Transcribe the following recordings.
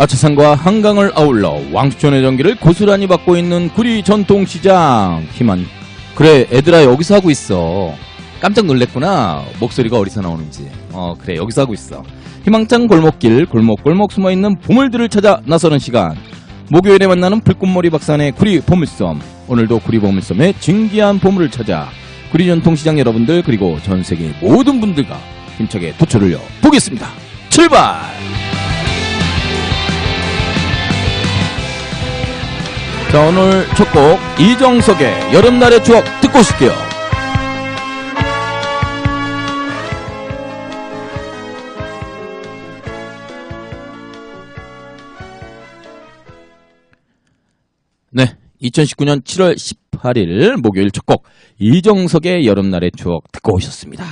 아차산과 한강을 아울러 왕수천의 전기를 고스란히 받고 있는 구리 전통시장. 희망. 그래 애들아 여기서 하고 있어. 깜짝 놀랬구나. 목소리가 어디서 나오는지. 어 그래 여기서 하고 있어. 희망찬 골목길 골목골목 숨어있는 보물들을 찾아 나서는 시간. 목요일에 만나는 불꽃머리 박산의 구리 보물섬. 오늘도 구리 보물섬의 진귀한 보물을 찾아 구리 전통시장 여러분들 그리고 전 세계 모든 분들과 힘차게 도초를 려 보겠습니다. 출발 자 오늘 첫 곡 이정석의 여름날의 추억 듣고 오실게요. 네 2019년 7월 18일 목요일 첫 곡 이정석의 여름날의 추억 듣고 오셨습니다.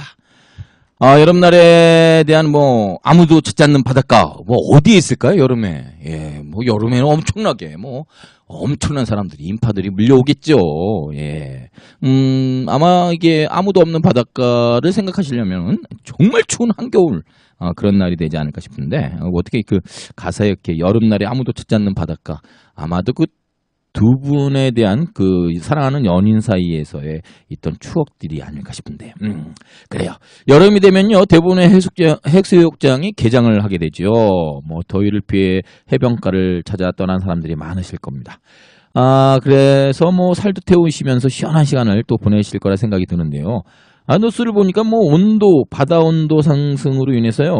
아, 여름날에 대한 뭐 아무도 찾지 않는 바닷가 뭐 어디에 있을까요 여름에? 예 뭐 여름에는 엄청나게 뭐 엄청난 사람들이 인파들이 밀려오겠죠 예. 음 아마 이게 아무도 없는 바닷가를 생각하시려면 정말 추운 한겨울 아, 그런 날이 되지 않을까 싶은데 어, 어떻게 그 가사에 이렇게 여름날에 아무도 찾지 않는 바닷가 아마도 그 두 분에 대한 그 사랑하는 연인 사이에서의 있던 추억들이 아닐까 싶은데, 음, 그래요. 여름이 되면요, 대부분의 해수욕장, 해수욕장이 개장을 하게 되죠. 뭐, 더위를 피해 해변가를 찾아 떠난 사람들이 많으실 겁니다. 아, 그래서 뭐, 살도 태우시면서 시원한 시간을 또 보내실 거라 생각이 드는데요. 아, 뉴스를 보니까 뭐, 온도, 바다 온도 상승으로 인해서요,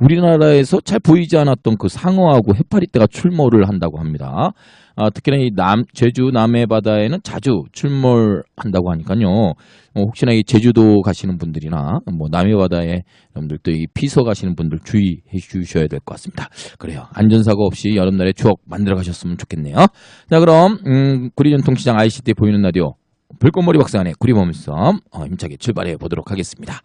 우리나라에서 잘 보이지 않았던 그 상어하고 해파리떼가 출몰을 한다고 합니다. 아, 특히나 이 남, 제주 남해 바다에는 자주 출몰한다고 하니까요. 어, 혹시나 이 제주도 가시는 분들이나 뭐 남해 바다에 여러분들 또 이 피서 가시는 분들 주의해 주셔야 될 것 같습니다. 그래요. 안전사고 없이 여름날의 추억 만들어 가셨으면 좋겠네요. 자, 그럼, 음, 구리전통시장 ICT 보이는 라디오 불꽃머리 박사관의 구리범섬 어, 힘차게 출발해 보도록 하겠습니다.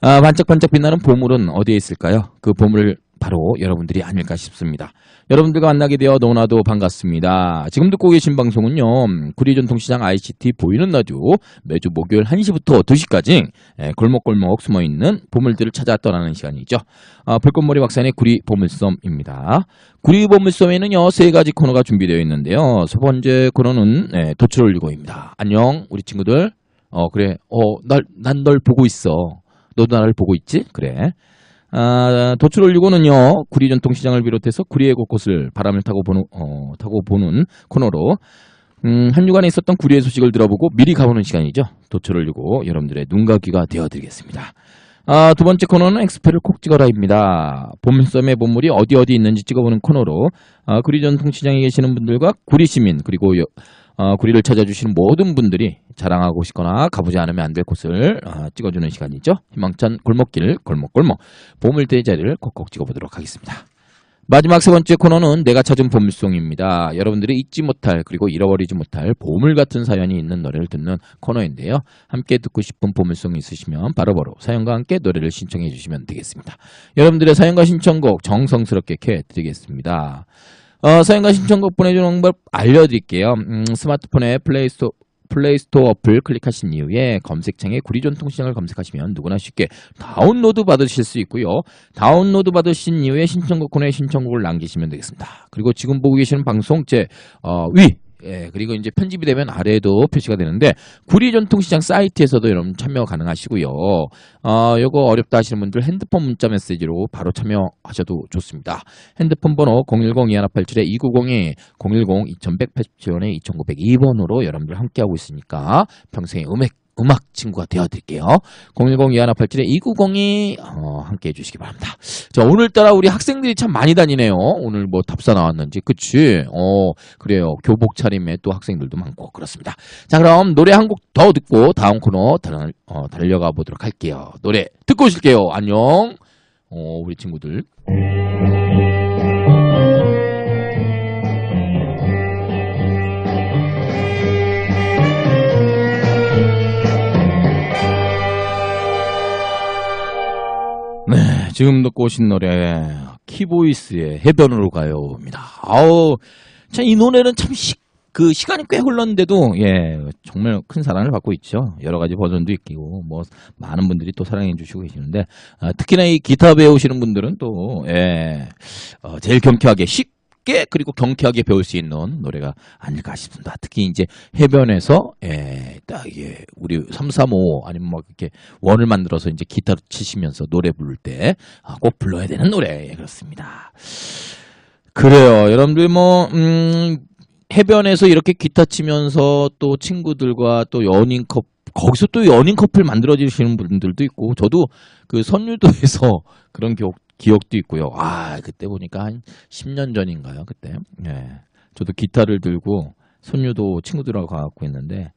아, 반짝반짝 빛나는 보물은 어디에 있을까요? 그 보물을 바로 여러분들이 아닐까 싶습니다. 여러분들과 만나게 되어 너무나도 반갑습니다. 지금 듣고 계신 방송은요, 구리전통시장 ICT 보이는 라디오 매주 목요일 1시부터 2시까지 예, 골목골목 숨어있는 보물들을 찾아 떠나는 시간이죠. 아, 불꽃머리 박산의 구리 보물섬입니다. 구리 보물섬에는요, 세 가지 코너가 준비되어 있는데요. 첫 번째 코너는 예, 도출 올리고입니다. 안녕, 우리 친구들. 어, 그래. 어, 날, 난널 보고 있어. 너도 나를 보고 있지? 그래. 아, 도출 올리고는요, 구리 전통시장을 비롯해서 구리의 곳곳을 바람을 타고 보는, 어, 타고 보는 코너로, 음, 한 주간에 있었던 구리의 소식을 들어보고 미리 가보는 시간이죠. 도출 올리고 여러분들의 눈과 귀가 되어드리겠습니다. 아, 두 번째 코너는 엑스페를 콕 찍어라입니다. 봄섬의 보물이 어디 어디 있는지 찍어보는 코너로, 아, 구리 전통시장에 계시는 분들과 구리 시민, 그리고 여, 어, 구리를 찾아주시는 모든 분들이 자랑하고 싶거나 가보지 않으면 안 될 곳을 어, 찍어주는 시간이죠. 희망찬 골목길, 골목골목, 보물대자리를 꼭꼭 찍어보도록 하겠습니다. 마지막 세 번째 코너는 내가 찾은 보물송입니다. 여러분들이 잊지 못할 그리고 잃어버리지 못할 보물 같은 사연이 있는 노래를 듣는 코너인데요. 함께 듣고 싶은 보물송이 있으시면 바로바로 사연과 함께 노래를 신청해 주시면 되겠습니다. 여러분들의 사연과 신청곡 정성스럽게 캐 드리겠습니다. 어, 사연과 신청곡 보내주는 방법 알려드릴게요. 음, 스마트폰에 플레이스토어, 플레이스토어 어플 클릭하신 이후에 검색창에 구리전통시장을 검색하시면 누구나 쉽게 다운로드 받으실 수 있고요. 다운로드 받으신 이후에 신청곡 코너에 신청곡을 남기시면 되겠습니다. 그리고 지금 보고 계시는 방송 제 어, 위, 예, 그리고 이제 편집이 되면 아래에도 표시가 되는데 구리 전통시장 사이트에서도 여러분 참여 가능하시고요. 어, 요거 어렵다 하시는 분들 핸드폰 문자 메시지로 바로 참여하셔도 좋습니다. 핸드폰 번호 010-2187-2902, 010-2187에 2902번으로 여러분들 함께하고 있으니까 평생의 음악 음악 친구가 되어드릴게요. 010-2187-2902 어, 함께 해주시기 바랍니다. 자 오늘따라 우리 학생들이 참 많이 다니네요. 오늘 뭐 답사 나왔는지 그치? 어 그래요. 교복 차림에 또 학생들도 많고 그렇습니다. 자 그럼 노래 한 곡 더 듣고 다음 코너 달, 어, 달려가 보도록 할게요. 노래 듣고 오실게요. 안녕. 어 우리 친구들. 지금 듣고 오신 노래 키보이스의 해변으로 가요입니다. 아우, 참 이 노래는 참 시, 그 시간이 꽤 흘렀는데도 예 정말 큰 사랑을 받고 있죠. 여러 가지 버전도 있고 뭐 많은 분들이 또 사랑해 주시고 계시는데 아, 특히나 이 기타 배우시는 분들은 또 예 어, 제일 경쾌하게 쉽게 그리고 경쾌하게 배울 수 있는 노래가 아닐까 싶습니다. 특히 이제 해변에서 예, 딱 이게 우리 335 아니면 뭐 이렇게 원을 만들어서 이제 기타를 치시면서 노래 부를 때 아, 꼭 불러야 되는 노래 예, 그렇습니다. 그래요. 여러분들 뭐 음, 해변에서 이렇게 기타 치면서 또 친구들과 또 연인 커 거기서 또 연인 커플 만들어 주시는 분들도 있고 저도 그 선유도에서 그런 기억 기억도 있고요. 아, 그때 보니까 한 10년 전인가요? 그때. 예. 저도 기타를 들고 선유도 친구들하고 가갖고 있는데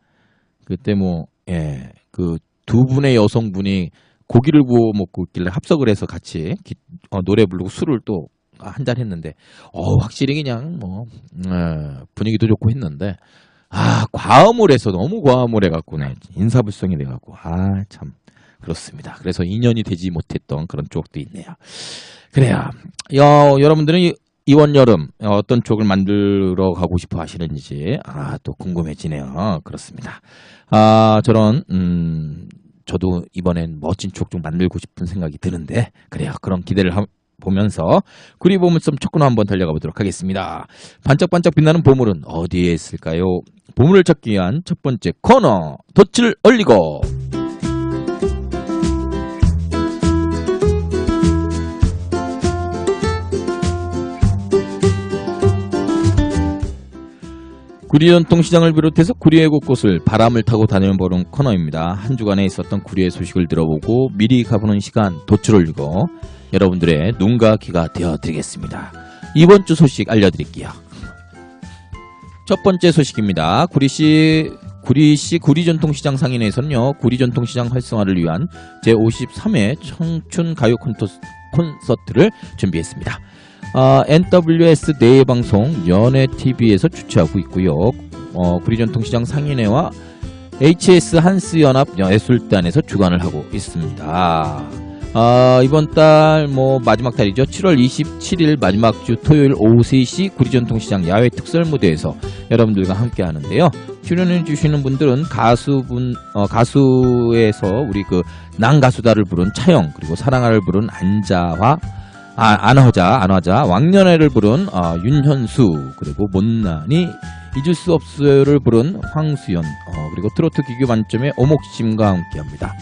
그때 뭐 예. 그 두 분의 여성분이 고기를 구워 먹고 있길래 합석을 해서 같이 기- 어, 노래 부르고 술을 또 한 잔 했는데 어 확실히 그냥 뭐 예, 분위기도 좋고 했는데 아 과음을 해서 너무 과음을 해갖고 네, 인사불성이 돼갖고 아 참 그렇습니다. 그래서 인연이 되지 못했던 그런 쪽도 있네요. 그래요. 여, 여러분들은 이- 이번 여름 어떤 쪽을 만들어 가고 싶어 하시는지 아 또 궁금해지네요. 그렇습니다. 아 저런 음 저도 이번엔 멋진 쪽 좀 만들고 싶은 생각이 드는데 그래요. 그런 기대를 함- 보면서 구리 보물섬 첫코너 한번 달려가 보도록 하겠습니다. 반짝반짝 빛나는 보물은 어디에 있을까요? 보물을 찾기 위한 첫 번째 코너 덫을 얼리고 구리 전통 시장을 비롯해서 구리의 곳곳을 바람을 타고 다녀보는 코너입니다. 한 주간에 있었던 구리의 소식을 들어보고 미리 가보는 시간 돛을 올리고 여러분들의 눈과 귀가 되어드리겠습니다. 이번 주 소식 알려드릴게요. 첫 번째 소식입니다. 구리시 구리시 구리전통시장 상인회에서는요. 구리전통시장 활성화를 위한 제53회 청춘 가요 콘서트를 준비했습니다. 아, NWS 내방송 연예TV에서 주최하고 있고요. 어, 구리전통시장 상인회와 HS 한스연합 예술단에서 주관을 하고 있습니다. 아, 이번 달 뭐 마지막 달이죠. 7월 27일 마지막 주 토요일 오후 3시 구리전통시장 야외 특설 무대에서 여러분들과 함께 하는데요. 출연해 주시는 분들은 가수분 어, 가수에서 우리 그 난 가수다를 부른 차영 그리고 사랑아를 부른 안자화 아, 안화자, 안화자, 왕년애를 부른 어, 윤현수, 그리고 못난이 잊을 수 없어요를 부른 황수연, 어, 그리고 트로트 기교 만점의 오목심과 함께합니다.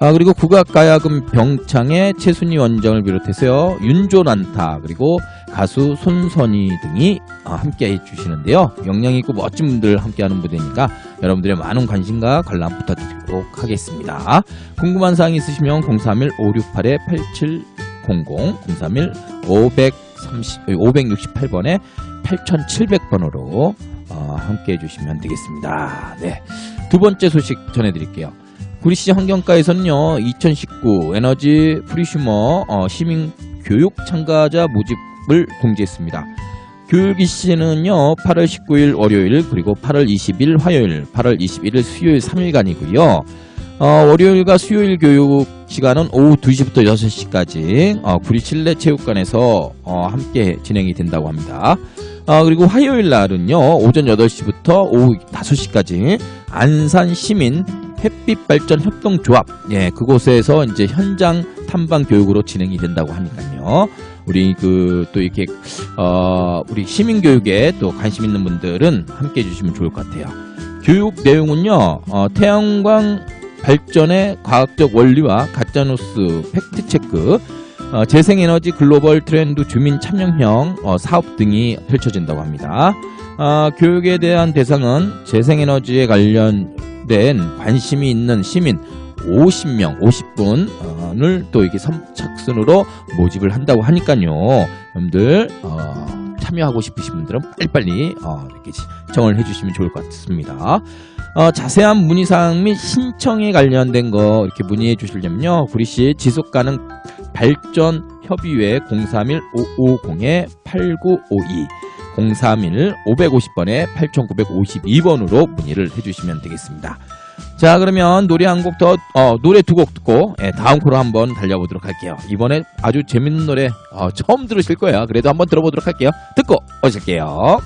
아, 그리고 국악가야금 병창의 최순희 원장을 비롯해서요, 윤조난타, 그리고 가수 손선희 등이 어, 함께 해주시는데요. 역량 있고 멋진 분들 함께하는 무대니까 여러분들의 많은 관심과 관람 부탁드리도록 하겠습니다. 궁금한 사항 있으시면 031-568-87 00 031 530, 568번에 8700번으로 어, 함께 해주시면 되겠습니다. 네. 두 번째 소식 전해드릴게요. 구리시 환경과에서는요, 2019 에너지 프리슈머 어, 시민 교육 참가자 모집을 공지했습니다. 교육이 시는요, 8월 19일 월요일, 그리고 8월 20일 화요일, 8월 21일 수요일 3일간이고요. 어, 월요일과 수요일 교육 시간은 오후 2시부터 6시까지 어, 구리 칠레 체육관에서 어, 함께 진행이 된다고 합니다. 어, 그리고 화요일 날은요 오전 8시부터 오후 5시까지 안산 시민 햇빛 발전 협동조합 예 그곳에서 이제 현장 탐방 교육으로 진행이 된다고 하니까요 우리 그 또 이렇게 어 우리 시민 교육에 또 관심 있는 분들은 함께 해주시면 좋을 것 같아요. 교육 내용은요 어, 태양광 발전의 과학적 원리와 가짜뉴스 팩트체크, 어, 재생에너지 글로벌 트렌드 주민 참여형 어, 사업 등이 펼쳐진다고 합니다. 아, 교육에 대한 대상은 재생에너지에 관련된 관심이 있는 시민 50명, 50분을 또 이렇게 선착순으로 모집을 한다고 하니까요. 여러분들 어, 참여하고 싶으신 분들은 빨리빨리 어, 이렇게 신청을 해주시면 좋을 것 같습니다. 어, 자세한 문의사항 및 신청에 관련된 거 이렇게 문의해 주시려면요. 구리시 지속가능 발전 협의회 031-550-8952 031 550번에 8952번으로 문의를 해주시면 되겠습니다. 자 그러면 노래 한 곡 더, 어, 노래 두 곡 듣고 예, 다음 코너 한번 달려보도록 할게요. 이번에 아주 재밌는 노래 어, 처음 들으실 거예요. 그래도 한번 들어보도록 할게요. 듣고 오실게요.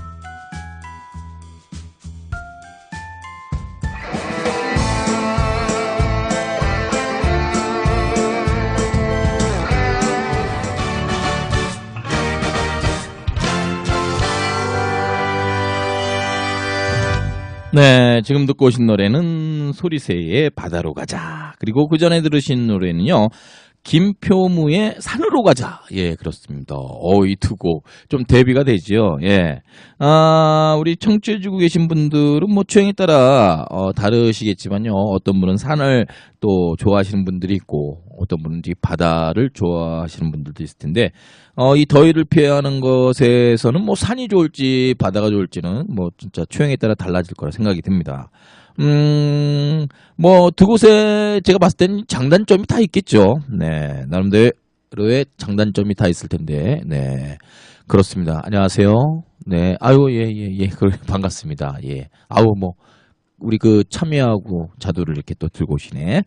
네, 지금 듣고 오신 노래는 소리새의 바다로 가자. 그리고 그 전에 들으신 노래는요. 김표무의 산으로 가자. 예, 그렇습니다. 어, 이 두 곡 좀 대비가 되지요. 예. 아, 우리 청취해주고 계신 분들은 뭐 취향에 따라 어, 다르시겠지만요. 어떤 분은 산을 또 좋아하시는 분들이 있고, 어떤 분은 이 바다를 좋아하시는 분들도 있을 텐데, 어, 이 더위를 피하는 것에서는 뭐 산이 좋을지 바다가 좋을지는 뭐 진짜 취향에 따라 달라질 거라 생각이 듭니다. 음, 뭐, 두 곳에 제가 봤을 땐 장단점이 다 있겠죠. 네. 나름대로의 장단점이 다 있을 텐데, 네. 그렇습니다. 안녕하세요. 네. 아유, 예, 예, 예. 그, 반갑습니다. 예. 아우, 뭐, 우리 그 참여하고 자두를 이렇게 또 들고 오시네.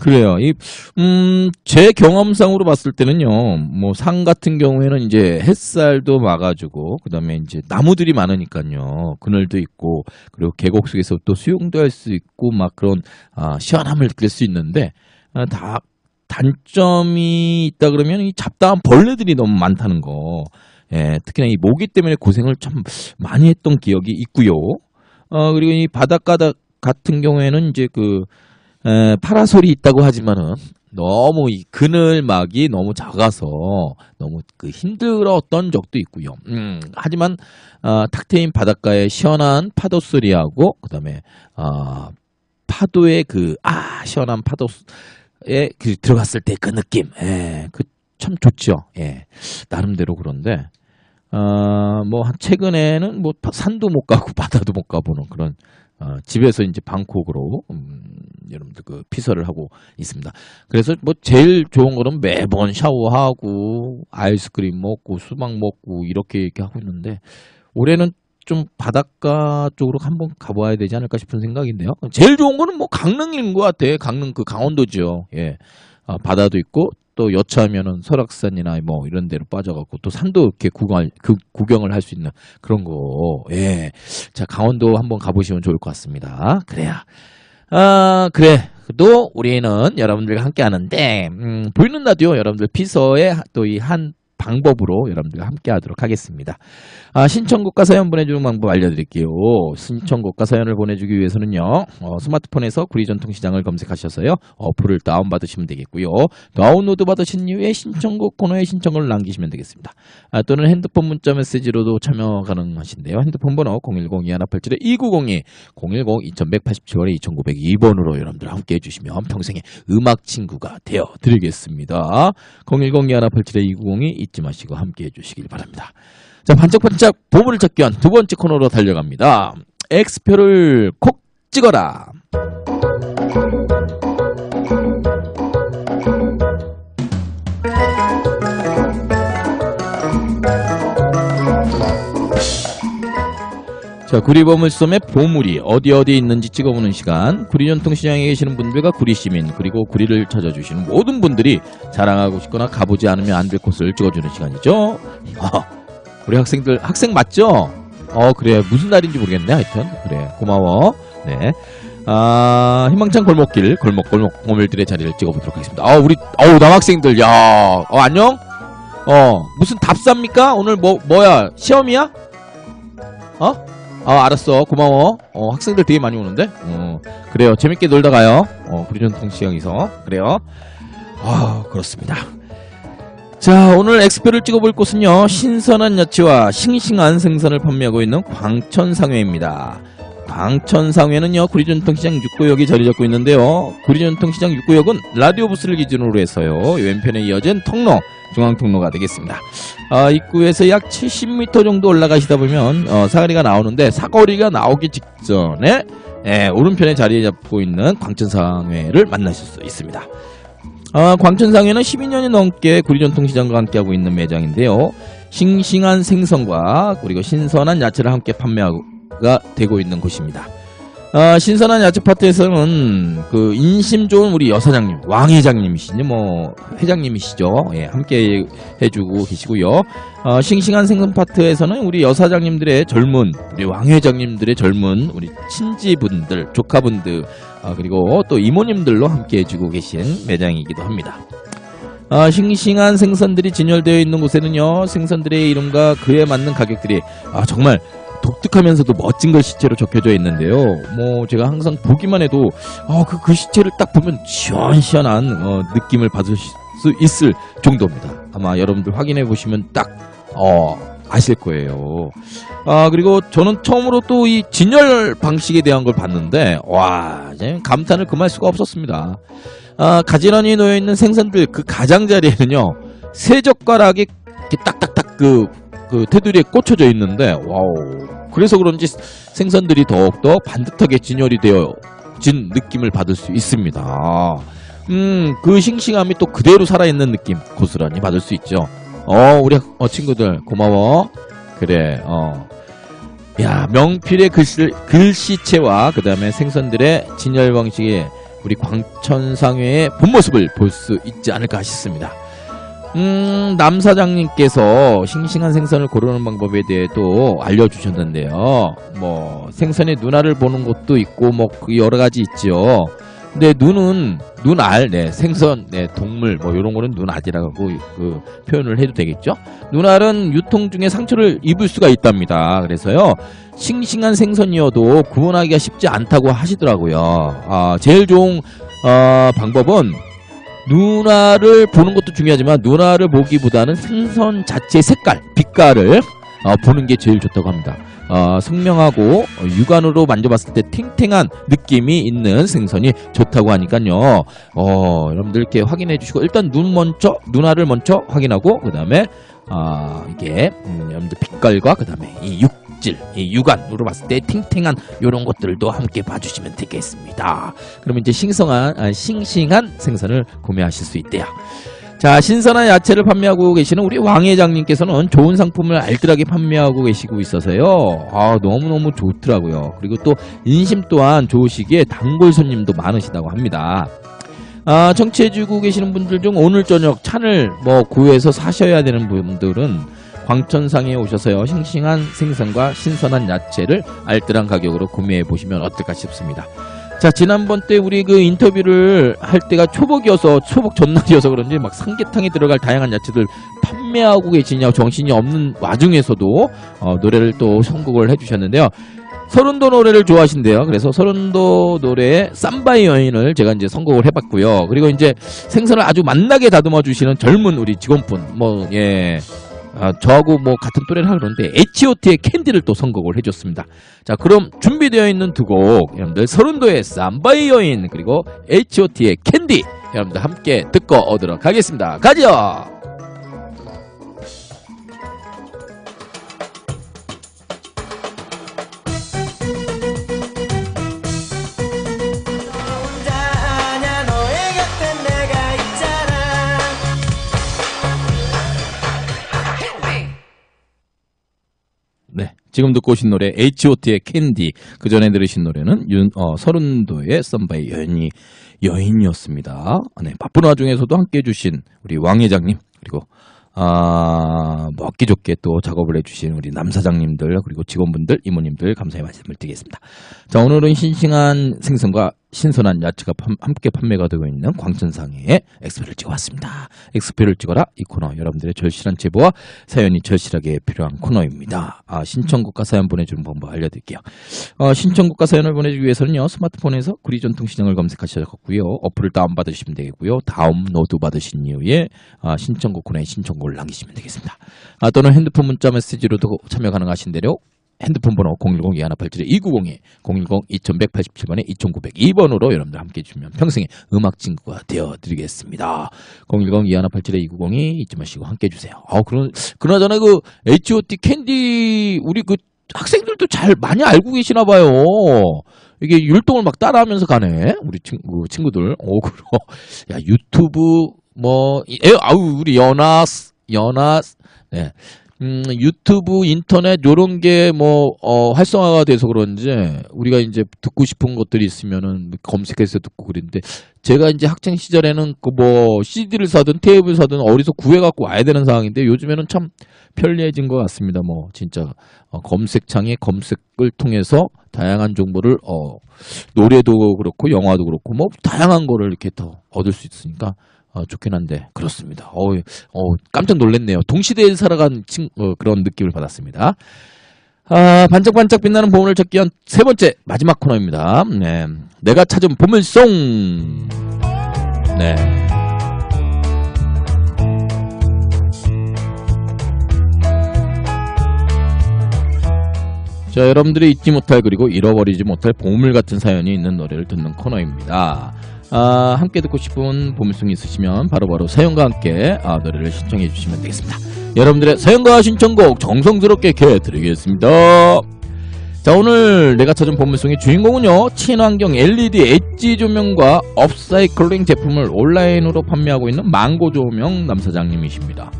그래요. 이, 음, 제 경험상으로 봤을 때는요, 뭐, 산 같은 경우에는 이제 햇살도 막아주고, 그 다음에 이제 나무들이 많으니까요, 그늘도 있고, 그리고 계곡 속에서 또 수영도 할 수 있고, 막 그런, 아, 시원함을 느낄 수 있는데, 아, 다, 단점이 있다 그러면 이 잡다한 벌레들이 너무 많다는 거. 예, 특히나 이 모기 때문에 고생을 참 많이 했던 기억이 있고요. 어, 그리고 이 바닷가 같은 경우에는 이제 그, 에, 파라솔이 있다고 하지만은 너무 이 그늘막이 너무 작아서 너무 그 힘들었던 적도 있고요. 음, 하지만 어, 탁 트인 바닷가의 시원한 파도 소리하고 그다음에 어, 파도의 그 아 시원한 파도에 그 들어갔을 때 그 느낌, 예, 그 참 좋죠. 예, 나름대로 그런데 어, 뭐, 한 최근에는 뭐, 바- 산도 못 가고 바다도 못 가보는 그런, 어, 집에서 이제 방콕으로, 음, 여러분들 그 피서를 하고 있습니다. 그래서 뭐, 제일 좋은 거는 매번 샤워하고, 아이스크림 먹고, 수박 먹고, 이렇게 이렇게 하고 있는데, 올해는 좀 바닷가 쪽으로 한번 가봐야 되지 않을까 싶은 생각인데요. 제일 좋은 거는 뭐, 강릉인 것 같아. 강릉 그 강원도죠. 예. 아, 바다도 있고, 또 여차하면은 설악산이나 뭐 이런 데로 빠져갖고 또 산도 이렇게 구경, 그, 구경을 할 수 있는 그런 거. 예. 자, 강원도 한번 가보시면 좋을 것 같습니다. 그래야. 아, 그래. 또 우리는 여러분들과 함께 하는데, 음, 보이는 라디오 여러분들 피서의 또 이 한 방법으로 여러분들과 함께 하도록 하겠습니다. 아, 신청곡과 사연 보내주는 방법 알려드릴게요. 신청곡과 사연을 보내주기 위해서는요, 어, 스마트폰에서 구리전통시장을 검색하셔서요, 어플을 다운받으시면 되겠고요. 다운로드 받으신 이후에 신청곡 코너에 신청을 남기시면 되겠습니다. 아, 또는 핸드폰 문자 메시지로도 참여 가능하신데요. 핸드폰 번호 010-2187-2902, 010-2187에 2902번으로 여러분들 함께 해주시면 평생의 음악 친구가 되어 드리겠습니다. 010-2187-2902 잊지 마시고 함께 해 주시길 바랍니다. 자, 반짝반짝 보물을 찾기 위한 두 번째 코너로 달려갑니다. X표를 콕 찍어라. 자, 구리보물섬의 보물이 어디 어디 있는지 찍어보는 시간. 구리전통시장에 계시는 분들과 구리시민, 그리고 구리를 찾아주시는 모든 분들이 자랑하고 싶거나 가보지 않으면 안 될 곳을 찍어주는 시간이죠. 아, 우리 학생들, 학생 맞죠? 어, 그래. 무슨 날인지 모르겠네. 하여튼. 그래. 고마워. 네. 아, 희망찬 골목길, 골목, 골목, 보물들의 자리를 찍어보도록 하겠습니다. 아, 우리, 어우, 남학생들, 야, 어, 안녕? 어, 무슨 답사입니까? 오늘 뭐, 뭐야? 시험이야? 어? 아, 알았어. 고마워. 어, 학생들 되게 많이 오는데? 어, 그래요. 재밌게 놀다 가요. 어, 구리전통 시장에서. 그래요. 아, 그렇습니다. 자, 오늘 엑스표를 찍어볼 곳은요, 신선한 야채와 싱싱한 생선을 판매하고 있는 광천상회입니다. 광천상회는요, 구리전통시장 6구역이 자리 잡고 있는데요. 구리전통시장 6구역은 라디오 부스를 기준으로 해서요, 왼편에 이어진 통로, 중앙통로가 되겠습니다. 아, 입구에서 약 70m 정도 올라가시다 보면, 어, 사거리가 나오는데, 사거리가 나오기 직전에, 예, 오른편에 자리 잡고 있는 광천상회를 만나실 수 있습니다. 아, 광천상회는 12년이 넘게 구리전통시장과 함께하고 있는 매장인데요. 싱싱한 생선과 그리고 신선한 야채를 함께 판매가 되고 있는 곳입니다. 아, 신선한 야채 파트에서는 그 인심 좋은 우리 여사장님, 왕 회장님이시죠, 뭐 회장님이시죠. 예, 함께 해주고 계시고요. 어, 싱싱한 생선 파트에서는 우리 여사장님들의 젊은, 우리 왕 회장님들의 젊은 우리 친지분들, 조카분들, 아, 그리고 또 이모님들로 함께 해주고 계신 매장이기도 합니다. 아, 싱싱한 생선들이 진열되어 있는 곳에는요, 생선들의 이름과 그에 맞는 가격들이 아, 정말 독특하면서도 멋진 글씨체로 적혀져 있는데요. 뭐 제가 항상 보기만 해도 어, 그 글씨체를 딱 보면 시원시원한 어, 느낌을 받을 수 있을 정도입니다. 아마 여러분들 확인해 보시면 딱 어, 아실 거예요. 아 그리고 저는 처음으로 또 이 진열 방식에 대한 걸 봤는데 와 감탄을 금할 수가 없었습니다. 아, 가지런히 놓여 있는 생선들 그 가장자리에는요 세 젓가락이 딱딱딱 그, 그 테두리에 꽂혀져 있는데 와우 그래서 그런지 생선들이 더욱더 반듯하게 진열이 되어진 느낌을 받을 수 있습니다. 음, 그 싱싱함이 또 그대로 살아있는 느낌 고스란히 받을 수 있죠. 어, 우리 어, 친구들 고마워. 그래, 어. 야, 명필의 글씨, 글씨체와 그 다음에 생선들의 진열 방식의 우리 광천상회의 본 모습을 볼 수 있지 않을까 싶습니다. 음, 남 사장님께서 싱싱한 생선을 고르는 방법에 대해도 알려주셨는데요. 뭐, 생선의 눈알을 보는 것도 있고, 뭐, 그 여러 가지 있죠. 근데 눈은, 눈알, 네, 생선, 네, 동물, 뭐, 요런 거는 눈알이라고 그 표현을 해도 되겠죠? 눈알은 유통 중에 상처를 입을 수가 있답니다. 그래서요, 싱싱한 생선이어도 구분하기가 쉽지 않다고 하시더라고요. 아, 제일 좋은, 어, 방법은 눈알을 보는 것도 중요하지만 눈알을 보기보다는 생선 자체의 색깔, 빛깔을 어, 보는 게 제일 좋다고 합니다. 어, 선명하고 어, 육안으로 만져봤을 때 탱탱한 느낌이 있는 생선이 좋다고 하니까요. 어, 여러분들 이렇게 확인해 주시고 일단 눈 먼저 눈알을 먼저 확인하고 그 다음에 아 이게 음, 여러분들 빛깔과 그 다음에 이 육 질, 이 육안으로 봤을 때 탱탱한 이런 것들도 함께 봐주시면 되겠습니다. 그러면 이제 싱성한 아, 싱싱한 생선을 구매하실 수 있대요. 자, 신선한 야채를 판매하고 계시는 우리 왕 회장님께서는 좋은 상품을 알뜰하게 판매하고 계시고 있어서요. 아, 너무너무 좋더라고요. 그리고 또 인심 또한 좋으시기에 단골 손님도 많으시다고 합니다. 아, 청취해주고 계시는 분들 중 오늘 저녁 찬을 뭐 구해서 사셔야 되는 분들은 광천상에 오셔서요. 싱싱한 생선과 신선한 야채를 알뜰한 가격으로 구매해 보시면 어떨까 싶습니다. 자, 지난번 때 우리 그 인터뷰를 할 때가 초복이어서, 초복 전날이어서 그런지 막 삼계탕에 들어갈 다양한 야채들 판매하고 계시냐 정신이 없는 와중에서도 어, 노래를 또 선곡을 해주셨는데요. 서른도 노래를 좋아하신대요. 그래서 서른도 노래의 쌈바의 여인을 제가 이제 선곡을 해봤고요. 그리고 이제 생선을 아주 맛나게 다듬어 주시는 젊은 우리 직원분, 뭐, 예. 아, 저하고 뭐 같은 또래를 하는데 H.O.T의 캔디를 또 선곡을 해줬습니다. 자, 그럼 준비되어 있는 두 곡 여러분들 서른도의 쌈바의 여인 그리고 H.O.T의 캔디 여러분들 함께 듣고 오도록 하겠습니다. 가죠. 지금 듣고 오신 노래 H.O.T의 캔디 그 전에 들으신 노래는 윤, 어, 서른도의 쌈바의 여인이 여인이었습니다. 네, 바쁜 와중에서도 함께 해주신 우리 왕 회장님 그리고 아, 먹기 좋게 또 작업을 해주신 우리 남사장님들, 그리고 직원분들, 이모님들 감사의 말씀을 드리겠습니다. 자, 오늘은 싱싱한 생선과 신선한 야채가 판- 함께 판매가 되고 있는 광천상에 엑스표를 찍어왔습니다. 엑스표를 찍어라 이 코너 여러분들의 절실한 제보와 사연이 절실하게 필요한 코너입니다. 아, 신청국과 사연 보내주는 방법 알려드릴게요. 어, 신청국과 사연을 보내주기 위해서는요 스마트폰에서 구리전통 시장을 검색하셔서고요 어플을 다운받으시면 되겠고요 다운로드 받으신 이후에 아, 신청곡 코너에 신청곡을 남기시면 되겠습니다. 아, 또는 핸드폰 문자 메시지로도 참여 가능하신데요. 핸드폰 번호 010-2187-2902, 010-2187번에 2902번으로 여러분들 함께 해주시면 평생의 음악 친구가 되어드리겠습니다. 010-2187-2902 잊지 마시고 함께 해주세요. 아, 그런, 그나저나 그 H.O.T 캔디, 우리 그 학생들도 잘 많이 알고 계시나 봐요. 이게 율동을 막 따라하면서 가네. 우리 친, 구 친구들. 오, 그럼. 야, 유튜브, 뭐, 이- 에, 아우, 우리 연하스, 연하스, 네. 음, 유튜브, 인터넷, 요런 게 뭐, 어, 활성화가 돼서 그런지, 우리가 이제 듣고 싶은 것들이 있으면은 검색해서 듣고 그랬는데, 제가 이제 학창 시절에는 그 뭐, CD를 사든 테이프를 사든 어디서 구해 갖고 와야 되는 상황인데, 요즘에는 참 편리해진 것 같습니다. 뭐, 진짜, 어, 검색창에 검색을 통해서 다양한 정보를, 어, 노래도 그렇고, 영화도 그렇고, 뭐, 다양한 거를 이렇게 더 얻을 수 있으니까, 어, 좋긴 한데, 그렇습니다. 어, 어, 깜짝 놀랐네요. 동시대에 살아간 친, 어, 그런 느낌을 받았습니다. 아, 반짝반짝 빛나는 보물을 찾기 위한 세 번째 마지막 코너입니다. 네. 내가 찾은 보물송. 네. 자, 여러분들이 잊지 못할 그리고 잃어버리지 못할 보물 같은 사연이 있는 노래를 듣는 코너입니다. 아, 함께 듣고 싶은 보물송이 있으시면 바로바로 사연과 함께 아, 노래를 신청해 주시면 되겠습니다. 여러분들의 사연과 신청곡 정성스럽게 개드리겠습니다. 자, 오늘 내가 찾은 보물송의 주인공은요, 친환경 LED 엣지 조명과 업사이클링 제품을 온라인으로 판매하고 있는 망고 조명 남사장님이십니다.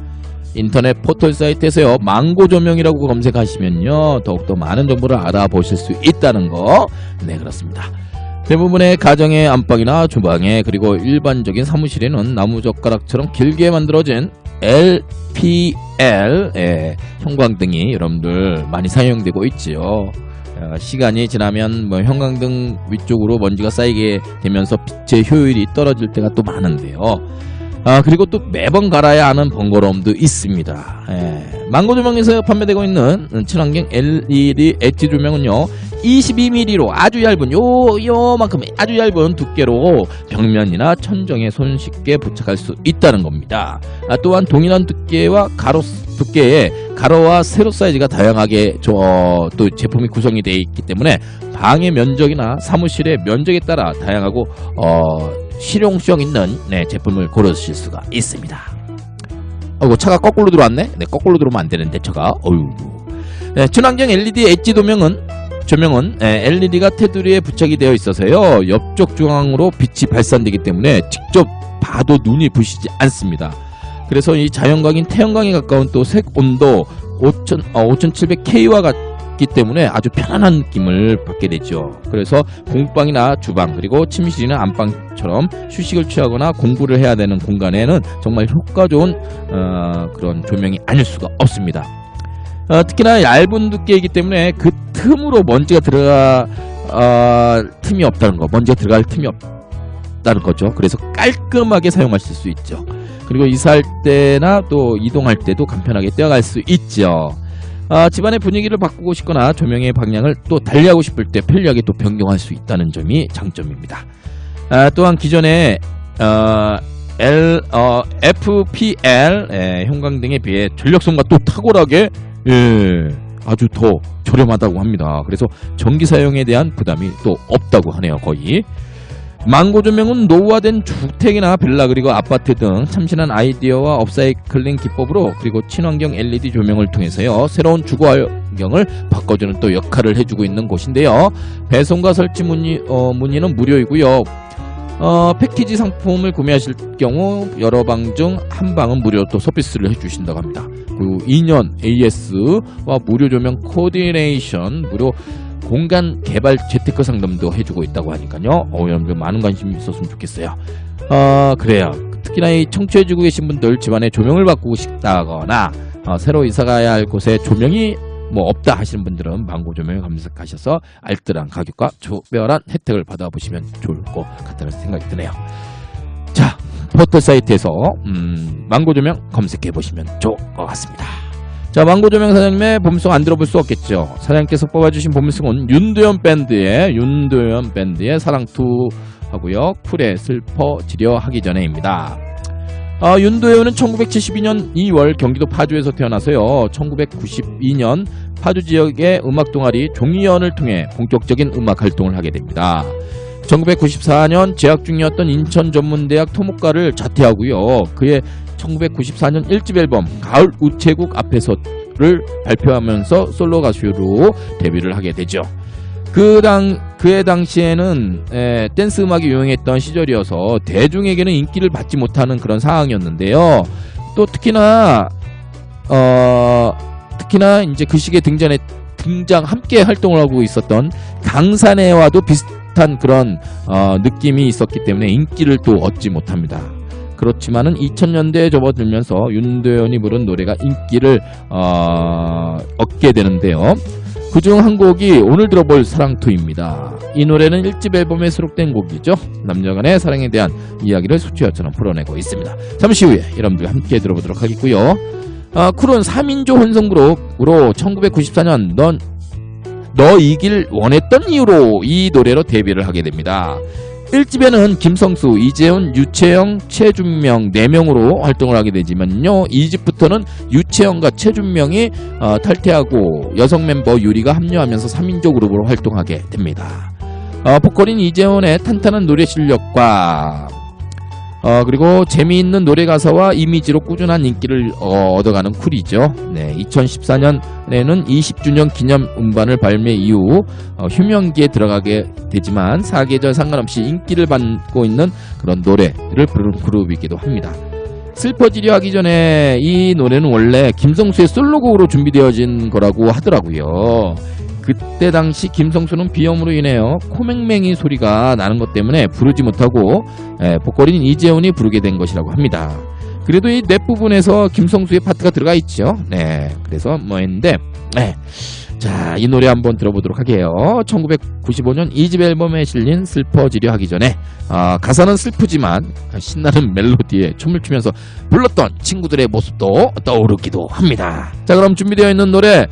인터넷 포털 사이트에서요, 망고 조명이라고 검색하시면요, 더욱더 많은 정보를 알아보실 수 있다는 거. 네, 그렇습니다. 대부분의 가정의 안방이나 주방에 그리고 일반적인 사무실에는 나무젓가락처럼 길게 만들어진 LPL 의 형광등이 여러분들 많이 사용되고 있지요. 어, 시간이 지나면 뭐 형광등 위쪽으로 먼지가 쌓이게 되면서 빛의 효율이 떨어질 때가 또 많은데요. 아 그리고 또 매번 갈아야 하는 번거로움도 있습니다. 예. 망고 조명에서 판매되고 있는 친환경 LED 엣지 조명은요 22mm로 아주 얇은 요 요만큼 아주 얇은 두께로 벽면이나 천정에 손쉽게 부착할 수 있다는 겁니다. 아, 또한 동일한 두께와 가로 두께의 가로와 세로 사이즈가 다양하게 저, 어, 또 제품이 구성이 되어 있기 때문에 방의 면적이나 사무실의 면적에 따라 다양하고 어, 실용성 있는 네, 제품을 고르실 수가 있습니다. 어이구 차가 거꾸로 들어왔네? 네 거꾸로 들어오면 안 되는데 차가 어유. 네, 친환경 LED 엣지 조명은 조명은 LED가 테두리에 부착이 되어 있어서요 옆쪽 중앙으로 빛이 발산되기 때문에 직접 봐도 눈이 부시지 않습니다. 그래서 이 자연광인 태양광에 가까운 또 색 온도 5000, 어, 5700K와 같기 때문에 아주 편안한 느낌을 받게 되죠. 그래서 공방이나 주방 그리고 침실이나 안방처럼 휴식을 취하거나 공부를 해야 되는 공간에는 정말 효과 좋은 어, 그런 조명이 아닐 수가 없습니다. 어, 특히나 얇은 두께이기 때문에 그 틈으로 먼지가 들어가 어, 틈이 없다는 거, 먼지가 들어갈 틈이 없다는 거죠. 그래서 깔끔하게 사용하실 수 있죠. 그리고 이사할 때나 또 이동할 때도 간편하게 떼어갈 수 있죠. 아, 집안의 분위기를 바꾸고 싶거나 조명의 방향을 또 달리하고 싶을 때 편리하게 또 변경할 수 있다는 점이 장점입니다. 아, 또한 기존의 어, L, 어, FPL 예, 형광등에 비해 전력성과 또 탁월하게 예, 아주 더 저렴하다고 합니다. 그래서 전기 사용에 대한 부담이 또 없다고 하네요, 거의. 망고 조명은 노후화된 주택이나 빌라 그리고 아파트 등 참신한 아이디어와 업사이클링 기법으로 그리고 친환경 LED 조명을 통해서요 새로운 주거 환경을 바꿔주는 또 역할을 해주고 있는 곳인데요 배송과 설치 문의, 어, 문의는 무료이고요 어, 패키지 상품을 구매하실 경우 여러 방 중 한 방은 무료 또 서비스를 해주신다고 합니다. 그리고 2년 AS와 무료 조명 코디네이션 무료 공간 개발 재테크 상담도 해주고 있다고 하니까요. 어, 여러분들 많은 관심이 있었으면 좋겠어요. 어, 그래요. 특히나 이 청취해주고 계신 분들 집안에 조명을 바꾸고 싶다거나 어, 새로 이사가야 할 곳에 조명이 뭐 없다 하시는 분들은 망고 조명을 검색하셔서 알뜰한 가격과 조별한 혜택을 받아보시면 좋을 것 같다는 생각이 드네요. 자, 포털 사이트에서 음, 망고 조명 검색해 보시면 좋을 것 같습니다. 자, 망고 조명 사장님의 봄송 안 들어볼 수 없겠죠. 사장님께서 뽑아주신 봄송은 윤도현 밴드의 윤도현 밴드의 사랑투 하고요. 쿨의 슬퍼지려 하기 전에입니다. 아, 윤도현은 1972년 2월 경기도 파주에서 태어나서요. 1992년 파주 지역의 음악 동아리 종이연을 통해 본격적인 음악 활동을 하게 됩니다. 1994년 재학 중이었던 인천 전문대학 토목과를 자퇴하고요. 그의 1994년 1집 앨범 가을 우체국 앞에서를 발표하면서 솔로 가수로 데뷔를 하게 되죠. 그 당 그의 당시에는 에, 댄스 음악이 유행했던 시절이어서 대중에게는 인기를 받지 못하는 그런 상황이었는데요. 또 특히나 어 특히나 이제 그 시기에 등장해 등장 함께 활동을 하고 있었던 강산해와도 비슷한 그런 어, 느낌이 있었기 때문에 인기를 또 얻지 못합니다. 그렇지만은 2000년대에 접어들면서 윤도현이 부른 노래가 인기를 어, 얻게 되는데요. 그중 한 곡이 오늘 들어볼 사랑투입니다. 이 노래는 1집 앨범에 수록된 곡이죠. 남녀간의 사랑에 대한 이야기를 수치화처럼 풀어내고 있습니다. 잠시 후에 여러분들 함께 들어보도록 하겠고요. 아, 쿨은 3인조 혼성그룹으로 1994년 넌 너 이길 원했던 이유로 이 노래로 데뷔를 하게 됩니다. 1집에는 김성수, 이재훈, 유채영, 최준명 4명으로 활동을 하게 되지만요. 2집부터는 유채영과 최준명이 어, 탈퇴하고 여성 멤버 유리가 합류하면서 3인조 그룹으로 활동하게 됩니다. 어, 보컬인 이재훈의 탄탄한 노래 실력과 어, 그리고 재미있는 노래 가사와 이미지로 꾸준한 인기를 어, 얻어가는 쿨이죠. 네, 2014년에는 20주년 기념 음반을 발매 이후 어, 휴명기에 들어가게 되지만 사계절 상관없이 인기를 받고 있는 그런 노래를 부르는 그룹이기도 합니다. 슬퍼지려 하기 전에 이 노래는 원래 김성수의 솔로곡으로 준비되어진 거라고 하더라고요. 그때 당시 김성수는 비염으로 인해요 코맹맹이 소리가 나는 것 때문에 부르지 못하고 예, 보컬인 이재훈이 부르게 된 것이라고 합니다. 그래도 이랩 부분에서 김성수의 파트가 들어가 있죠. 네, 그래서 뭐 했는데, 네. 자, 이 노래 한번 들어보도록 할게요. 1995년 2집 앨범에 실린 슬퍼지려 하기 전에, 아, 가사는 슬프지만 신나는 멜로디에 춤을 추면서 불렀던 친구들의 모습도 떠오르기도 합니다. 자, 그럼 준비되어 있는 노래,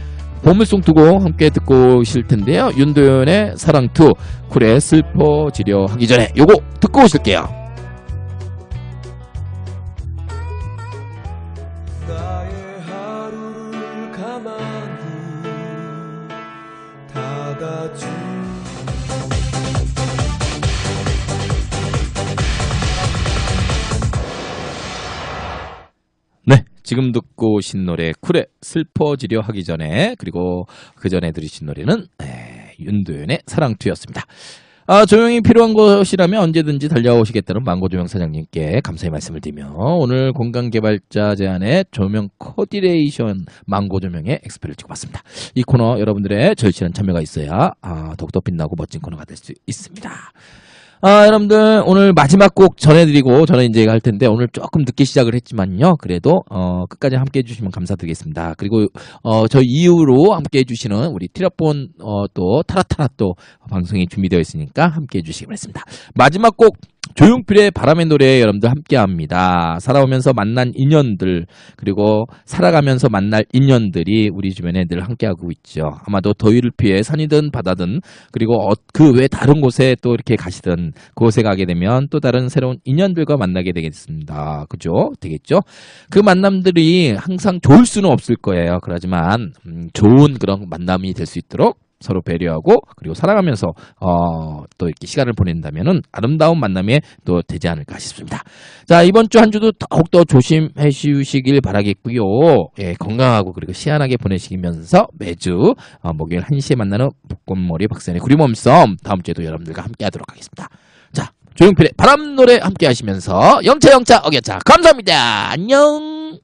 보물송 두고 함께 듣고 오실 텐데요. 윤도현의 사랑투, 쿨의 슬퍼지려 하기 전에 요거 듣고 오실게요. 네. 지금 듣고 오신 노래 쿨의 슬퍼지려 하기 전에 그리고 그 전에 들으신 노래는 에, 윤도현의 사랑투였습니다. 아, 조명이 필요한 것이라면 언제든지 달려오시겠다는 망고조명 사장님께 감사의 말씀을 드리며 오늘 공간개발자 제안의 조명 코디레이션 망고조명의 엑스페를 찍어봤습니다. 이 코너 여러분들의 절실한 참여가 있어야 아, 더욱더 빛나고 멋진 코너가 될 수 있습니다. 아, 여러분들, 오늘 마지막 곡 전해드리고, 저는 이제 갈 텐데, 오늘 조금 늦게 시작을 했지만요. 그래도, 어, 끝까지 함께 해주시면 감사드리겠습니다. 그리고, 어, 저 이후로 함께 해주시는 우리 티라폰, 어, 또, 타라타라 또, 방송이 준비되어 있으니까 함께 해주시기 바랍니다. 마지막 곡, 조용필의 바람의 노래 여러분들 함께 합니다. 살아오면서 만난 인연들, 그리고 살아가면서 만날 인연들이 우리 주변에 늘 함께하고 있죠. 아마도 더위를 피해 산이든 바다든, 그리고 그 외 다른 곳에 또 이렇게 가시든, 그곳에 가게 되면 또 다른 새로운 인연들과 만나게 되겠습니다. 그죠? 되겠죠? 그 만남들이 항상 좋을 수는 없을 거예요. 그러지만, 음, 좋은 그런 만남이 될 수 있도록 서로 배려하고 그리고 사랑하면서 어, 또 이렇게 시간을 보낸다면은 아름다운 만남이 또 되지 않을까 싶습니다. 자 이번 주 한 주도 더욱 더 조심해 주시길 바라겠고요. 예, 건강하고 그리고 시원하게 보내시면서 매주 어, 목요일 1시에 만나는 볶음머리 박사의 구리몸썸 다음 주에도 여러분들과 함께하도록 하겠습니다. 자 조용필의 바람 노래 함께 하시면서 영차 영차 어겨차 감사합니다. 안녕.